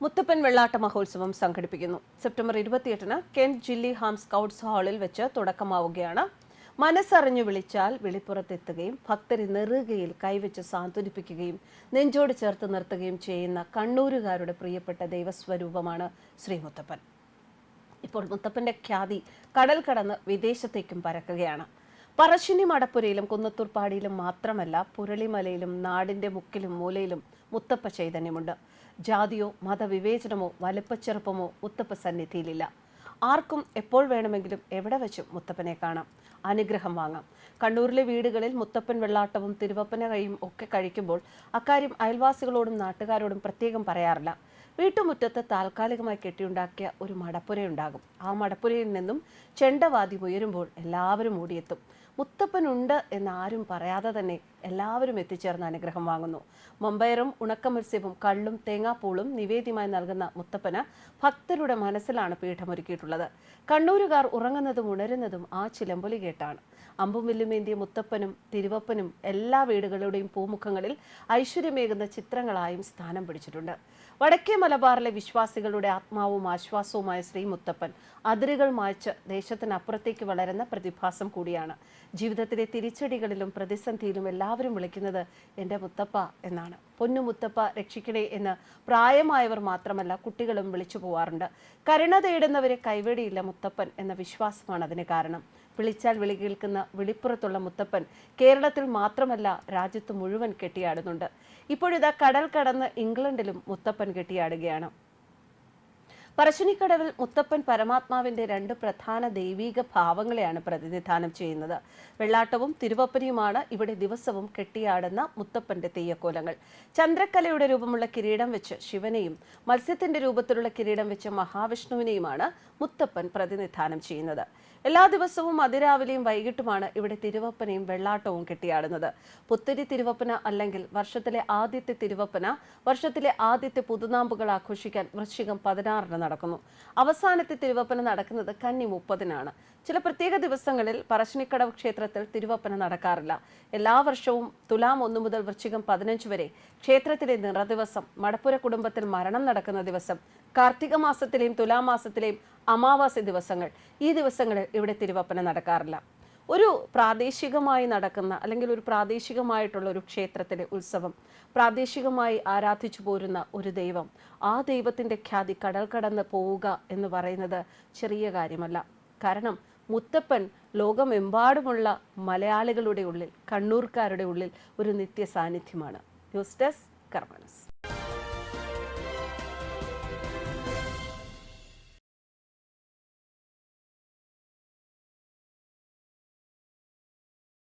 മുത്തപ്പൻ വെള്ളാട്ട മഹോത്സവം സംഘടിപ്പിക്കുന്നു. സെപ്റ്റംബർ ഇരുപത്തിയെട്ടിന് കെന്റ് ജില്ലി ഹാം സ്കൗട്ട്സ് ഹാളിൽ വെച്ച് തുടക്കമാവുകയാണ്. മനസ്സറിഞ്ഞു വിളിച്ചാൽ വെളിപ്പുറത്തെത്തുകയും ഭക്തരെ നെറുകയിൽ കൈവച്ച് സാന്ത്വനിപ്പിക്കുകയും നെഞ്ചോട് ചേർത്ത് നിർത്തുകയും ചെയ്യുന്ന കണ്ണൂരുകാരുടെ പ്രിയപ്പെട്ട ദൈവസ്വരൂപമാണ് ശ്രീ മുത്തപ്പൻ. ഇപ്പോൾ മുത്തപ്പന്റെ ഖ്യാതി കടൽ കടന്ന് വിദേശത്തേക്കും പരക്കുകയാണ്. പറശ്ശിനി മടപ്പുരയിലും കുന്നത്തൂർപ്പാടിയിലും മാത്രമല്ല പുരളിമലയിലും നാടിന്റെ മുക്കിലും മൂലയിലും മുത്തപ്പ ചൈതന്യമുണ്ട്. ജാതിയോ മതവിവേചനമോ വലുപ്പച്ചെറുപ്പമോ മുത്തപ്പ സന്നിധിയിലില്ല. ആർക്കും എപ്പോൾ വേണമെങ്കിലും എവിടെ വെച്ചും മുത്തപ്പനെ കാണാം. അനുഗ്രഹം വാങ്ങാം. കണ്ണൂരിലെ വീടുകളിൽ മുത്തപ്പൻ വെള്ളാട്ടവും തിരുവപ്പന കൈയും ഒക്കെ കഴിക്കുമ്പോൾ അക്കാര്യം അയൽവാസികളോടും നാട്ടുകാരോടും പ്രത്യേകം പറയാറില്ല. വീട്ടുമുറ്റത്ത് താൽക്കാലികമായി കെട്ടിയുണ്ടാക്കിയ ഒരു മടപ്പുരയുണ്ടാകും. ആ മടപ്പുരയിൽ നിന്നും ചെണ്ടവാദ്യം ഉയരുമ്പോൾ എല്ലാവരും ഓടിയെത്തും മുത്തപ്പനുണ്ട് എന്ന് ആരും പറയാതെ തന്നെ എല്ലാവരും എത്തിച്ചേർന്ന് അനുഗ്രഹം വാങ്ങുന്നു. മമ്പയറും ഉണക്കമത്സ്യവും കള്ളും തേങ്ങാപ്പൂളും നിവേദ്യമായി നൽകുന്ന മുത്തപ്പന് ഭക്തരുടെ മനസ്സിലാണ് പീഠമൊരുക്കിയിട്ടുള്ളത്. കണ്ണൂരുകാർ ഉറങ്ങുന്നതും ഉണരുന്നതും ആ ചിലമ്പൊലി കേട്ടാണ്. അമ്പും വില്ലുമേന്തിയ മുത്തപ്പനും തിരുവപ്പനും എല്ലാ വീടുകളുടെയും പൂമുഖങ്ങളിൽ ഐശ്വര്യമേകുന്ന ചിത്രങ്ങളായും സ്ഥാനം പിടിച്ചിട്ടുണ്ട്. വടക്കേ മലബാറിലെ വിശ്വാസികളുടെ ആത്മാവും ആശ്വാസവുമായ ശ്രീ മുത്തപ്പൻ അതിരുകൾ മായ്ച്ച് ദേശത്തിനപ്പുറത്തേക്ക് വളരുന്ന പ്രതിഭാസം കൂടിയാണ്. ജീവിതത്തിലെ തിരിച്ചടികളിലും പ്രതിസന്ധിയിലും എല്ലാവരും വിളിക്കുന്നത് എന്റെ മുത്തപ്പ എന്നാണ്. പൊന്നു മുത്തപ്പ രക്ഷിക്കണേ എന്ന് പ്രായമായവർ മാത്രമല്ല കുട്ടികളും വിളിച്ചു പോവാറുണ്ട്. കരുണ തേടുന്നവരെ കൈവെടിയില്ല മുത്തപ്പൻ എന്ന വിശ്വാസമാണ് അതിന് കാരണം. വിളിച്ചാൽ വിളി കേൾക്കുന്ന വിളിപ്പുറത്തുള്ള മുത്തപ്പൻ കേരളത്തിൽ മാത്രമല്ല രാജ്യത്ത് മുഴുവൻ കെട്ടിയാടുന്നുണ്ട്. ഇപ്പോഴിതാ കടൽ കടന്ന് ഇംഗ്ലണ്ടിലും മുത്തപ്പൻ കെട്ടിയാടുകയാണ്. പറശ്ശിനിക്കടവിൽ മുത്തപ്പൻ പരമാത്മാവിന്റെ രണ്ട് പ്രധാന ദൈവീക ഭാവങ്ങളെയാണ് പ്രതിനിധാനം ചെയ്യുന്നത്. വെള്ളാട്ടവും തിരുവപ്പനിയുമാണ് ഇവിടെ ദിവസവും കെട്ടിയാടുന്ന മുത്തപ്പന്റെ തെയ്യക്കോലങ്ങൾ. ചന്ദ്രക്കലയുടെ രൂപമുള്ള കിരീടം വെച്ച് ശിവനെയും മത്സ്യത്തിന്റെ രൂപത്തിലുള്ള കിരീടം വെച്ച് മഹാവിഷ്ണുവിനെയുമാണ് മുത്തപ്പൻ പ്രതിനിധാനം ചെയ്യുന്നത്. എല്ലാ ദിവസവും അതിരാവിലെയും വൈകിട്ടുമാണ് ഇവിടെ തിരുവപ്പനയും വെള്ളാട്ടവും കെട്ടിയാടുന്നത്. പുത്തരി തിരുവപ്പന അല്ലെങ്കിൽ വർഷത്തിലെ ആദ്യത്തെ തിരുവപ്പന വർഷത്തിലെ ആദ്യത്തെ പുതുനാമ്പുകൾ ആഘോഷിക്കാൻ വൃശ്ചികം പതിനാറിന് നടക്കുന്നു. അവസാനത്തെ തിരുവപ്പന നടക്കുന്നത് കന്നി മുപ്പതിനാണ്. ചില പ്രത്യേക ദിവസങ്ങളിൽ പറശ്ശിനിക്കടവ് ക്ഷേത്രത്തിൽ തിരുവപ്പന നടക്കാറില്ല. എല്ലാ വർഷവും തുലാം ഒന്നു മുതൽ വൃശ്ചികം പതിനഞ്ച് വരെ ക്ഷേത്രത്തിലെ നിറദിവസം മടപ്പുര കുടുംബത്തിൽ മരണം നടക്കുന്ന ദിവസം കാർത്തിക മാസത്തിലെയും തുലാമാസത്തിലെയും അമാവാസി ദിവസങ്ങൾ. ഈ ദിവസങ്ങളിൽ ഇവിടെ തിരുവപ്പന നടക്കാറില്ല. ഒരു പ്രാദേശികമായി നടക്കുന്ന അല്ലെങ്കിൽ ഒരു പ്രാദേശികമായിട്ടുള്ള ഒരു ക്ഷേത്രത്തിലെ ഉത്സവം പ്രാദേശികമായി ആരാധിച്ചു പോരുന്ന ഒരു ദൈവം ആ ദൈവത്തിന്റെ ഖ്യാതി കടൽ കടന്ന് പോവുക എന്ന് പറയുന്നത് ചെറിയ കാര്യമല്ല. കാരണം മുത്തപ്പൻ ലോകമെമ്പാടുമുള്ള മലയാളികളുടെ ഉള്ളിൽ കണ്ണൂർക്കാരുടെ ഉള്ളിൽ ഒരു നിത്യ സാന്നിധ്യമാണ് ന്യൂസ് ഡെസ്ക് കർമ്മനസ്.